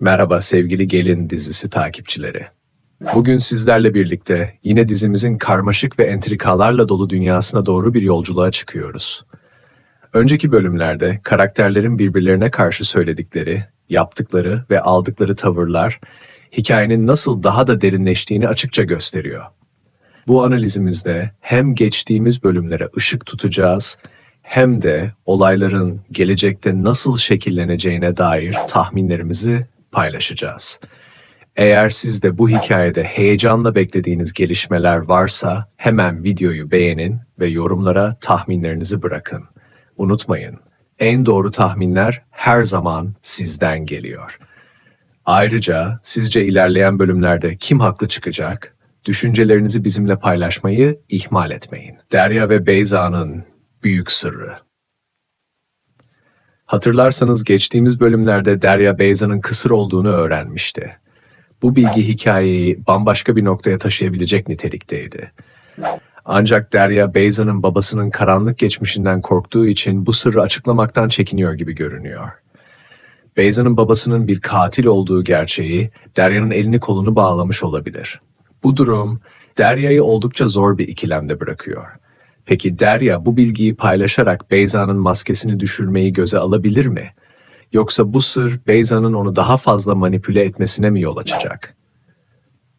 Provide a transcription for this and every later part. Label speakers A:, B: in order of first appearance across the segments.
A: Merhaba sevgili Gelin dizisi takipçileri. Bugün sizlerle birlikte yine dizimizin karmaşık ve entrikalarla dolu dünyasına doğru bir yolculuğa çıkıyoruz. Önceki bölümlerde karakterlerin birbirlerine karşı söyledikleri, yaptıkları ve aldıkları tavırlar hikayenin nasıl daha da derinleştiğini açıkça gösteriyor. Bu analizimizde hem geçtiğimiz bölümlere ışık tutacağız hem de olayların gelecekte nasıl şekilleneceğine dair tahminlerimizi paylaşacağız. Eğer siz de bu hikayede heyecanla beklediğiniz gelişmeler varsa hemen videoyu beğenin ve yorumlara tahminlerinizi bırakın. Unutmayın, en doğru tahminler her zaman sizden geliyor. Ayrıca sizce ilerleyen bölümlerde kim haklı çıkacak? Düşüncelerinizi bizimle paylaşmayı ihmal etmeyin. Derya ve Beyza'nın büyük sırrı. Hatırlarsanız geçtiğimiz bölümlerde Derya Beyza'nın kısır olduğunu öğrenmişti. Bu bilgi hikayeyi bambaşka bir noktaya taşıyabilecek nitelikteydi. Ancak Derya Beyza'nın babasının karanlık geçmişinden korktuğu için bu sırrı açıklamaktan çekiniyor gibi görünüyor. Beyza'nın babasının bir katil olduğu gerçeği Derya'nın elini kolunu bağlamış olabilir. Bu durum Derya'yı oldukça zor bir ikilemde bırakıyor. Peki Derya bu bilgiyi paylaşarak Beyza'nın maskesini düşürmeyi göze alabilir mi? Yoksa bu sır Beyza'nın onu daha fazla manipüle etmesine mi yol açacak?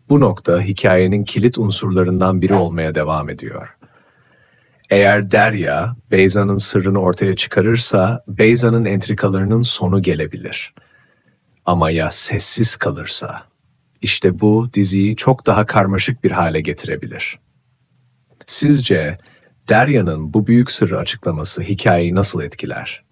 A: Bu nokta hikayenin kilit unsurlarından biri olmaya devam ediyor. Eğer Derya, Beyza'nın sırrını ortaya çıkarırsa, Beyza'nın entrikalarının sonu gelebilir. Ama ya sessiz kalırsa? İşte bu diziyi çok daha karmaşık bir hale getirebilir. Sizce Derya'nın bu büyük sırrı açıklaması hikayeyi nasıl etkiler?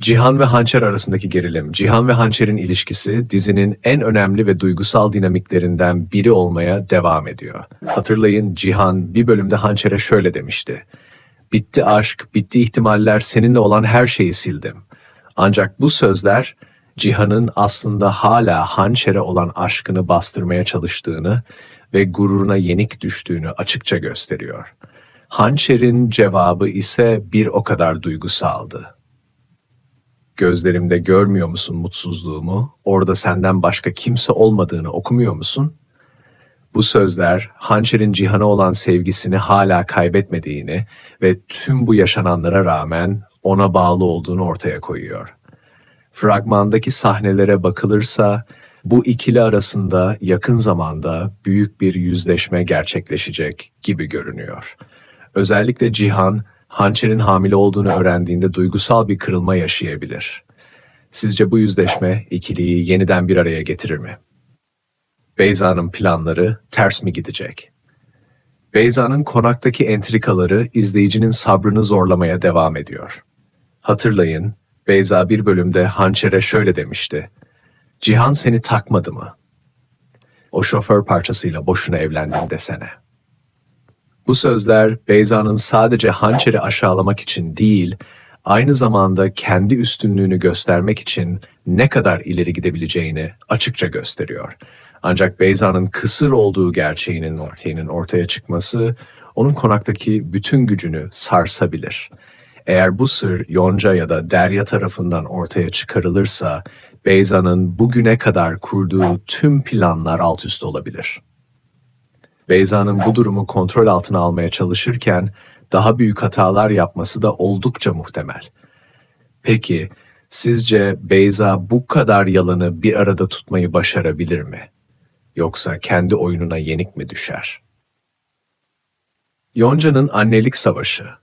A: Cihan ve Hançer arasındaki gerilim, Cihan ve Hançer'in ilişkisi dizinin en önemli ve duygusal dinamiklerinden biri olmaya devam ediyor. Hatırlayın Cihan bir bölümde Hançer'e şöyle demişti. Bitti aşk, bitti ihtimaller, seninle olan her şeyi sildim. Ancak bu sözler Cihan'ın aslında hala Hançer'e olan aşkını bastırmaya çalıştığını ve gururuna yenik düştüğünü açıkça gösteriyor. Hançer'in cevabı ise bir o kadar duygusaldı. Gözlerimde görmüyor musun mutsuzluğumu? Orada senden başka kimse olmadığını okumuyor musun? Bu sözler Hançer'in Cihan'a olan sevgisini hala kaybetmediğini ve tüm bu yaşananlara rağmen ona bağlı olduğunu ortaya koyuyor. Fragmandaki sahnelere bakılırsa bu ikili arasında yakın zamanda büyük bir yüzleşme gerçekleşecek gibi görünüyor. Özellikle Cihan, Hançer'in hamile olduğunu öğrendiğinde duygusal bir kırılma yaşayabilir. Sizce bu yüzleşme ikiliyi yeniden bir araya getirir mi? Beyza'nın planları ters mi gidecek? Beyza'nın konaktaki entrikaları izleyicinin sabrını zorlamaya devam ediyor. Hatırlayın, Beyza bir bölümde Hançer'e şöyle demişti. Cihan seni takmadı mı? O şoför parçasıyla boşuna evlendin desene. Bu sözler Beyza'nın sadece hançeri aşağılamak için değil, aynı zamanda kendi üstünlüğünü göstermek için ne kadar ileri gidebileceğini açıkça gösteriyor. Ancak Beyza'nın kısır olduğu gerçeğinin ortaya, ortaya çıkması onun konaktaki bütün gücünü sarsabilir. Eğer bu sır Yonca ya da Derya tarafından ortaya çıkarılırsa Beyza'nın bugüne kadar kurduğu tüm planlar alt üst olabilir. Beyza'nın bu durumu kontrol altına almaya çalışırken daha büyük hatalar yapması da oldukça muhtemel. Peki sizce Beyza bu kadar yalanı bir arada tutmayı başarabilir mi? Yoksa kendi oyununa yenik mi düşer? Yonca'nın annelik savaşı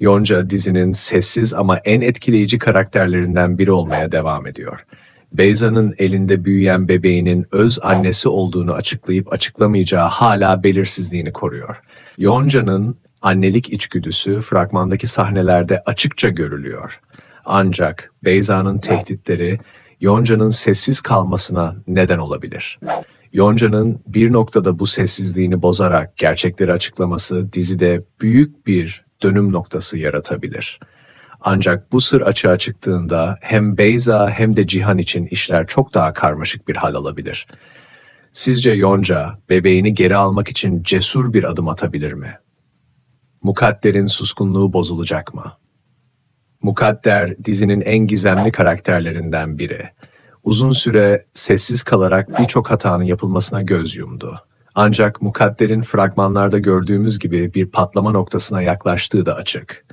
A: Yonca dizinin sessiz ama en etkileyici karakterlerinden biri olmaya devam ediyor. Beyza'nın elinde büyüyen bebeğinin öz annesi olduğunu açıklayıp açıklamayacağı hala belirsizliğini koruyor. Yonca'nın annelik içgüdüsü fragmandaki sahnelerde açıkça görülüyor. Ancak Beyza'nın tehditleri Yonca'nın sessiz kalmasına neden olabilir. Yonca'nın bir noktada bu sessizliğini bozarak gerçekleri açıklaması dizide büyük bir dönüm noktası yaratabilir. Ancak bu sır açığa çıktığında hem Beyza hem de Cihan için işler çok daha karmaşık bir hal alabilir. Sizce Yonca bebeğini geri almak için cesur bir adım atabilir mi? Mukadder'in suskunluğu bozulacak mı? Mukadder dizinin en gizemli karakterlerinden biri. Uzun süre sessiz kalarak birçok hatanın yapılmasına göz yumdu. Ancak Mukadder'in fragmanlarda gördüğümüz gibi bir patlama noktasına yaklaştığı da açık.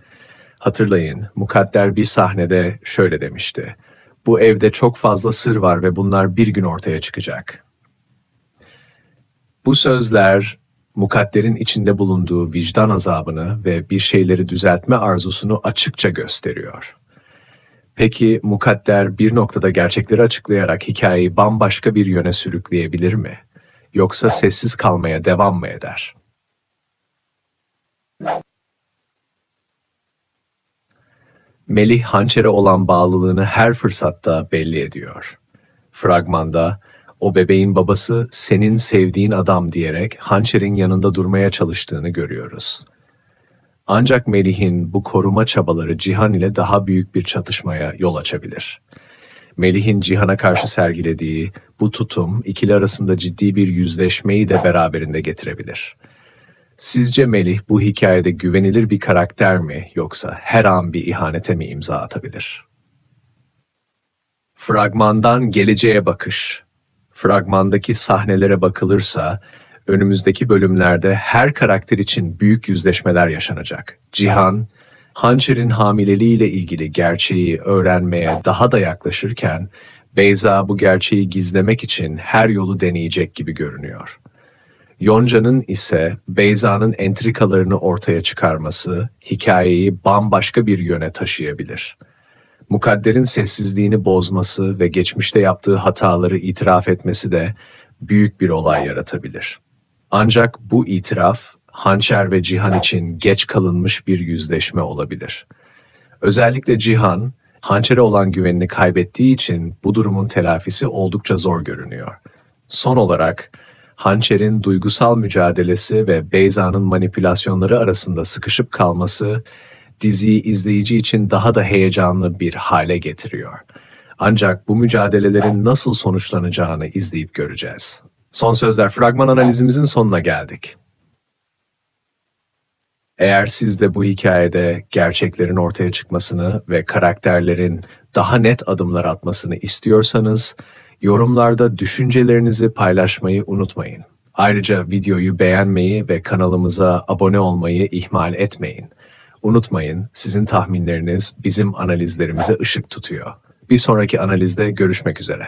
A: Hatırlayın, Mukadder bir sahnede şöyle demişti. Bu evde çok fazla sır var ve bunlar bir gün ortaya çıkacak. Bu sözler Mukadder'in içinde bulunduğu vicdan azabını ve bir şeyleri düzeltme arzusunu açıkça gösteriyor. Peki Mukadder bir noktada gerçekleri açıklayarak hikayeyi bambaşka bir yöne sürükleyebilir mi? Yoksa sessiz kalmaya devam mı eder? Melih hançere olan bağlılığını her fırsatta belli ediyor. Fragmanda o bebeğin babası senin sevdiğin adam diyerek hançerin yanında durmaya çalıştığını görüyoruz. Ancak Melih'in bu koruma çabaları Cihan ile daha büyük bir çatışmaya yol açabilir. Melih'in Cihan'a karşı sergilediği bu tutum ikili arasında ciddi bir yüzleşmeyi de beraberinde getirebilir. Sizce Melih bu hikayede güvenilir bir karakter mi yoksa her an bir ihanete mi imza atabilir? Fragmandan geleceğe bakış. Fragmandaki sahnelere bakılırsa önümüzdeki bölümlerde her karakter için büyük yüzleşmeler yaşanacak. Cihan, Hançer'in hamileliğiyle ilgili gerçeği öğrenmeye daha da yaklaşırken Beyza bu gerçeği gizlemek için her yolu deneyecek gibi görünüyor. Yonca'nın ise Beyza'nın entrikalarını ortaya çıkarması hikayeyi bambaşka bir yöne taşıyabilir. Mukadder'in sessizliğini bozması ve geçmişte yaptığı hataları itiraf etmesi de büyük bir olay yaratabilir. Ancak bu itiraf Hançer ve Cihan için geç kalınmış bir yüzleşme olabilir. Özellikle Cihan, Hançer'e olan güvenini kaybettiği için bu durumun telafisi oldukça zor görünüyor. Son olarak Hançer'in duygusal mücadelesi ve Beyza'nın manipülasyonları arasında sıkışıp kalması diziyi izleyici için daha da heyecanlı bir hale getiriyor. Ancak bu mücadelelerin nasıl sonuçlanacağını izleyip göreceğiz. Son sözler fragman analizimizin sonuna geldik. Eğer siz de bu hikayede gerçeklerin ortaya çıkmasını ve karakterlerin daha net adımlar atmasını istiyorsanız, yorumlarda düşüncelerinizi paylaşmayı unutmayın. Ayrıca videoyu beğenmeyi ve kanalımıza abone olmayı ihmal etmeyin. Unutmayın, sizin tahminleriniz bizim analizlerimize ışık tutuyor. Bir sonraki analizde görüşmek üzere.